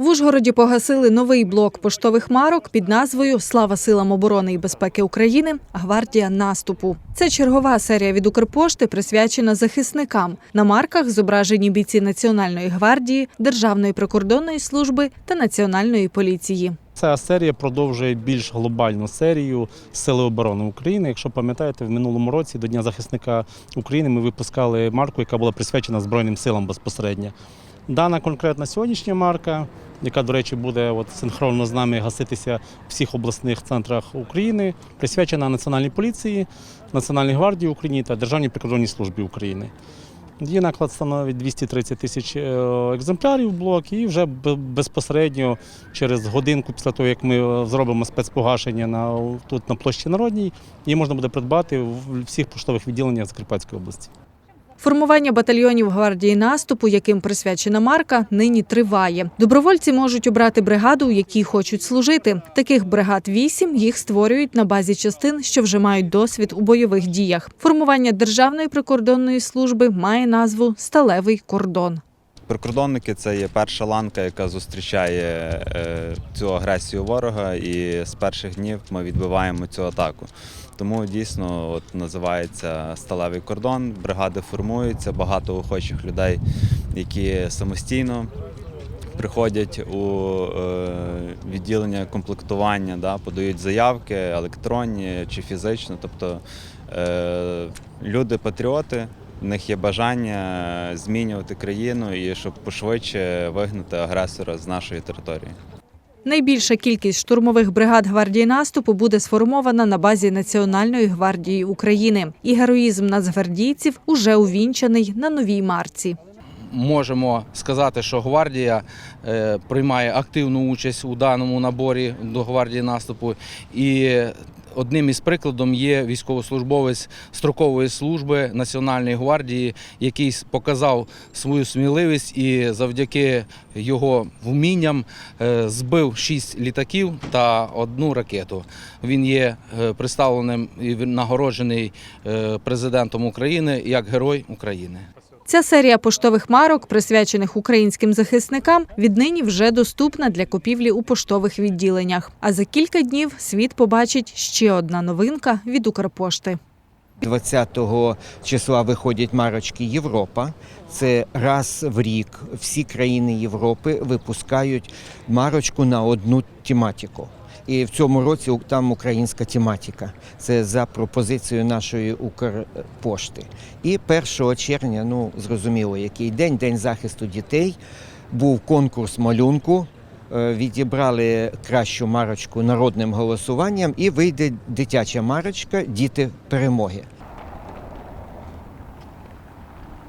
В Ужгороді погасили новий блок поштових марок під назвою Слава силам оборони і безпеки України. Гвардія наступу. Це чергова серія від Укрпошти, присвячена захисникам. На марках зображені бійці Національної гвардії, Державної прикордонної служби та Національної поліції. Ця серія продовжує більш глобальну серію Сили оборони України. Якщо пам'ятаєте, в минулому році до Дня захисника України ми випускали марку, яка була присвячена Збройним силам безпосередньо. Дана конкретна сьогоднішня марка, яка, до речі, буде от синхронно з нами гаситися в всіх обласних центрах України, присвячена Національній поліції, Національній гвардії України та Державній прикордонній службі України. Її наклад становить 230 тисяч е, екземплярів блок, і вже безпосередньо через годинку після того, як ми е, зробимо спецпогашення на, тут на площі Народній, її можна буде придбати в всіх поштових відділеннях Закарпатської області. Формування батальйонів гвардії наступу, яким присвячена марка, нині триває. Добровольці можуть обрати бригаду, у якій хочуть служити. Таких бригад вісім їх створюють на базі частин, що вже мають досвід у бойових діях. Формування державної прикордонної служби має назву Сталевий кордон. Прикордонники це є перша ланка, яка зустрічає е, цю агресію ворога, і з перших днів ми відбиваємо цю атаку. Тому дійсно от називається сталевий кордон. Бригади формуються, багато охочих людей, які самостійно приходять у е, відділення комплектування, да, подають заявки електронні чи фізично. Тобто е, люди патріоти. В них є бажання змінювати країну і щоб пошвидше вигнати агресора з нашої території. Найбільша кількість штурмових бригад гвардії наступу буде сформована на базі Національної гвардії України. І героїзм нацгвардійців уже увінчаний на новій марці. можемо сказати, що гвардія е, приймає активну участь у даному наборі до гвардії наступу. І одним із прикладом є військовослужбовець строкової служби Національної гвардії, який показав свою сміливість і завдяки його вмінням е, збив шість літаків та одну ракету. Він є е, представленим і нагороджений е, президентом України як Герой України. Ця серія поштових марок, присвячених українським захисникам, віднині вже доступна для купівлі у поштових відділеннях. А за кілька днів світ побачить ще одна новинка від Укрпошти. 20 числа виходять марочки Європа. Це раз в рік всі країни Європи випускають марочку на одну тематику. І в цьому році там українська тематика. Це за пропозицією нашої Укрпошти. І 1 червня, ну зрозуміло, який день, день захисту дітей, був конкурс малюнку. Е, Відібрали кращу марочку народним голосуванням, і вийде дитяча марочка Діти перемоги.